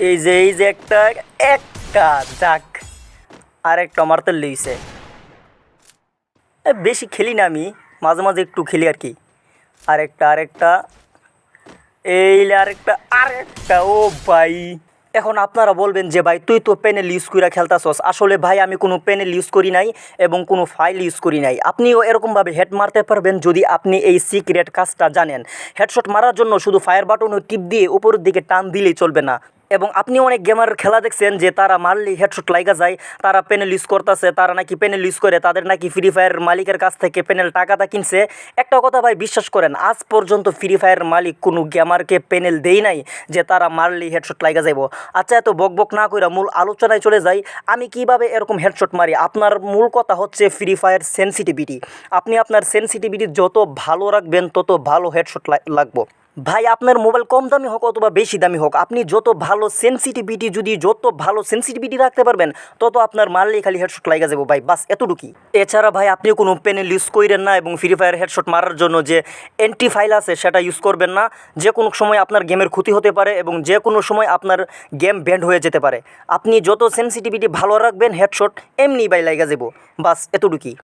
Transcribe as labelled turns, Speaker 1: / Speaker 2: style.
Speaker 1: এই যে এই যে একটা একটা যাক। আর একটা মারতে লইছে। বেশি খেলি না আমি, মাঝে মাঝে একটু খেলি আর কি। আরেকটা আরেকটা। এই লে আরেকটা আরেকটা, ও ভাই। এখন আপনারা বলবেন যে, ভাই, তুই তো প্যানেল ইউজ করে খেলতাছস। আসলে ভাই, আমি কোনো প্যানেল ইউজ করি নাই এবং কোনো ফাইল ইউজ করি নাই। আপনিও এরকমভাবে হেড মারতে পারবেন যদি আপনি এই সিক্রেট কাজটা জানেন। হেডশট মারার জন্য শুধু ফায়ার বাটন ও টিপ দিয়ে উপরের দিকে টান দিলেই চলবে না। এবং আপনি অনেক গেমার খেলা দেখছেন যে তারা মারলি হেডশট লাগা যায়, তারা প্যানেল ইউজ করতেছে, তারা নাকি প্যানেল ইউজ করে, তাদের নাকি ফ্রি ফায়ার মালিকের কাছ থেকে প্যানেল টাকাটা কিনছে। একটা কথা ভাই, বিশ্বাস করেন, আজ পর্যন্ত ফ্রি ফায়ার মালিক কোনো গেমারকে প্যানেল দেই নাই যে তারা মারলি হেডশট লাইগা যাইব। আচ্ছা এত বক বক না কইরা মূল আলোচনায় চলে যাই। আমি কীভাবে এরকম হেডশট মারি? আপনার মূল কথা হচ্ছে ফ্রি ফায়ার সেন্সিটিভিটি আপনি আপনার সেন্সিটিভিটি যত ভালো রাখবেন, তত ভালো হেডশট লাগবো। ভাই, আপনার মোবাইল কম দামি হোক অথবা বেশি দামি হোক, আপনি যত ভালো সেন্সিটিভিটি যদি যত ভালো সেন্সিটিভিটি রাখতে পারবেন, তত আপনার মারলেই খালি হেডশট লাগা যাব, ভাই। বাস, এতটুকুই। এছাড়া ভাই, আপনি কোনো প্যানেল ইউজ করেন না এবং ফ্রি ফায়ার হেডশট মারার জন্য যে অ্যান্টি ফাইল আছে, সেটা ইউজ করবেন না। যে কোনো সময় আপনার গেমের ক্ষতি হতে পারে এবং যে কোনো সময় আপনার গেম ব্যান্ড হয়ে যেতে পারে। আপনি যত সেন্সিটিভিটি ভালো রাখবেন হেডশট এমনি ভাই লাগা যাব। বাস, এতটুকুই।